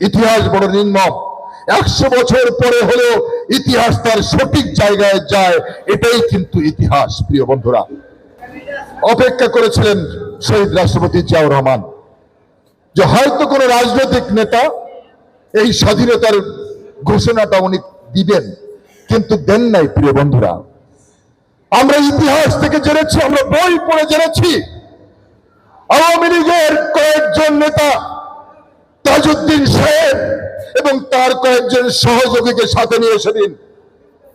ইতিহাস বড় নির্মম। একশো বছর পরে হলেও ইতিহাস তার সঠিক জায়গায় যায়, এটাই কিন্তু ইতিহাস, প্রিয় বন্ধুরা। অপেক্ষা করেছিলেন শহীদ রাষ্ট্রপতি জিয়াউর রহমান যে হয়তো কোনো রাজনৈতিক নেতা এই স্বাধীনতার ঘোষণাটা উনি দিবেন, কিন্তু দেন নাই, প্রিয় বন্ধুরা। আমরা ইতিহাস থেকে জেনেছি, আমরা বই পড়ে জেনেছি। আওয়ামী লীগের কয়েকজন নেতা তাজউদ্দিন সাহেব এবং তার কয়েকজন সহযোগীকে সাথে নিয়ে সেদিন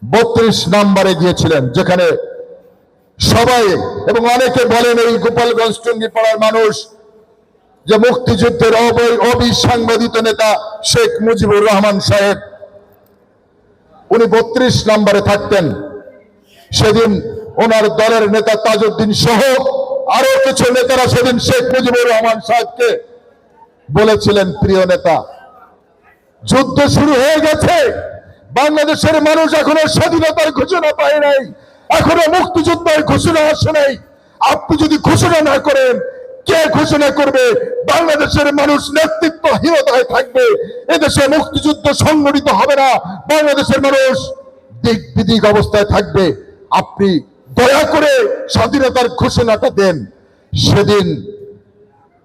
বত্রিশ নাম্বারে গিয়েছিলেন, যেখানে সবাই এবং অনেকে বলেন এই গোপালগঞ্জ টুঙ্গিপাড়ার মানুষ যে মুক্তিযুদ্ধের অবৈ, অবিসাংবাদিত নেতা শেখ মুজিবুর রহমান সাহেব। উনি বত্রিশ নম্বরে থাকতেন। সেদিন ওনার দলের নেতা তাজউদ্দিন সহ আরও কিছু নেতারা সেদিন শেখ মুজিবুর রহমান সাহেবকে বলেছিলেন প্রিয় নেতা। যুদ্ধ শুরু হয়ে গেছে। বাংলাদেশের মানুষ এখনও স্বাধীনতার ঘোষণা পায় নাই। এখনও মুক্তিযুদ্ধের ঘোষণা আসে নাই। আপনি যদি ঘোষণা না করেন, কে ঘোষণা করবে? বাংলাদেশের মানুষ নেতৃত্বহীনতায় থাকবে। এদেশে মুক্তিযুদ্ধ সংগঠিত হবে না। বাংলাদেশের মানুষ দিক বিদিক অবস্থায় থাকবে। আপনি দয়া করে স্বাধীনতার ঘোষণাটা দেন। সেদিন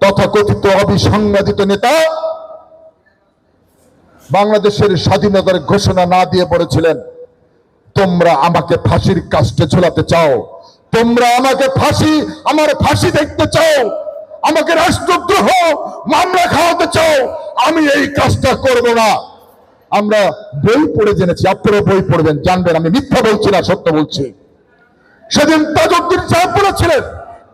তথাকথিত অবিসংবাদিত নেতা বাংলাদেশের স্বাধীনতার ঘোষণা না দিয়ে বলেছিলেন, তোমরা আমাকে ফাঁসির কাস্টে ঝোলাতে চাও। তোমরা আমাকে ফাঁসি, আমার ফাঁসি দেখতে চাও। আমাকে রাষ্ট্রদ্রোহ, মামলা খাওয়াতে চাও। আমি এই কাজটা করব না। আমরা বই পড়ে জেনেছি আপনারা বই পড়বেন, জানবেন, আমি মিথ্যা বলছি না, সত্য বলছি। সেদিন তাজউদ্দিন সাহেব বলেছিলেন,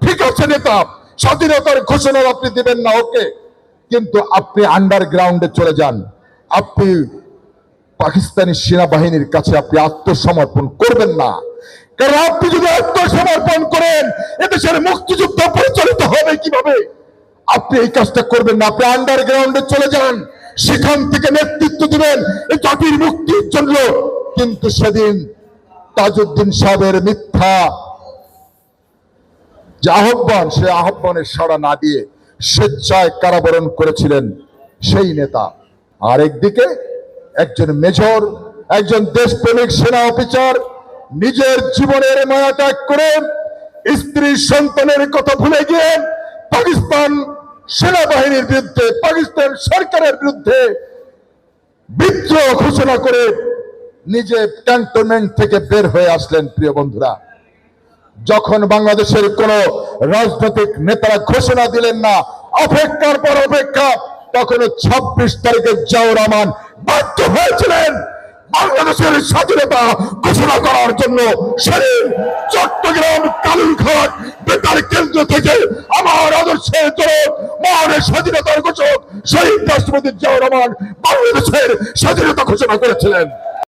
ঠিক আছে নেতা স্বাধীনতার ঘোষণা আপনি দিবেন না, ওকে। কিন্তু আপনি আন্ডারগ্রাউন্ডে চলে যান। আপনি পাকিস্তানি সেনাবাহিনীর কাছে আপনি আত্মসমর্পণ করবেন না। কারণ আপনি যদি আত্মসমর্পণ করেন, এদেশের মুক্তিযুদ্ধ পরিচালিত হবে কীভাবে? আপনি এই কাজটা করবেন না, আপনি আন্ডারগ্রাউন্ডে চলে যান। সেখান থেকে নেতৃত্ব দিবেন, এই জাতির মুক্তির জন্য। কিন্তু সেদিন তাজউদ্দিন সাহেবের মিথ্যা যে আহ্বান, সে আহ্বানের সাড়া না দিয়ে স্বেচ্ছায় কারাবরণ করেছিলেন সেই নেতা। আর একদিকে একজন মেজর, একজন দেশপ্রেমিক সেনা অফিসার নিজের জীবনের মায়া ত্যাগ করে স্ত্রী সন্তানের কথা ভুলে গিয়ে পাকিস্তান সেনাবাহিনীর বিরুদ্ধে, পাকিস্তান সরকারের বিরুদ্ধে বিদ্রোহ ঘোষণা করে নিজে ক্যান্টনমেন্ট থেকে বের হয়ে আসলেন প্রিয় বন্ধুরা। যখন বাংলাদেশের কোন রাজনৈতিক নেতারা ঘোষণা দিলেন না, অপেক্ষার পর অপেক্ষা তখন ছাব্বিশ তারিখে জিয়াউর রহমান বাধ্য হয়েছিলেন বাংলাদেশের স্বাধীনতা ঘোষণা করার জন্য সেদিন চট্টগ্রাম কালুরঘাট বেতার কেন্দ্র থেকে আমার আদর্শের জনক মহানের স্বাধীনতার ঘোষক শহীদ রাষ্ট্রপতি জিয়াউর রহমান বাংলাদেশের স্বাধীনতা ঘোষণা করেছিলেন।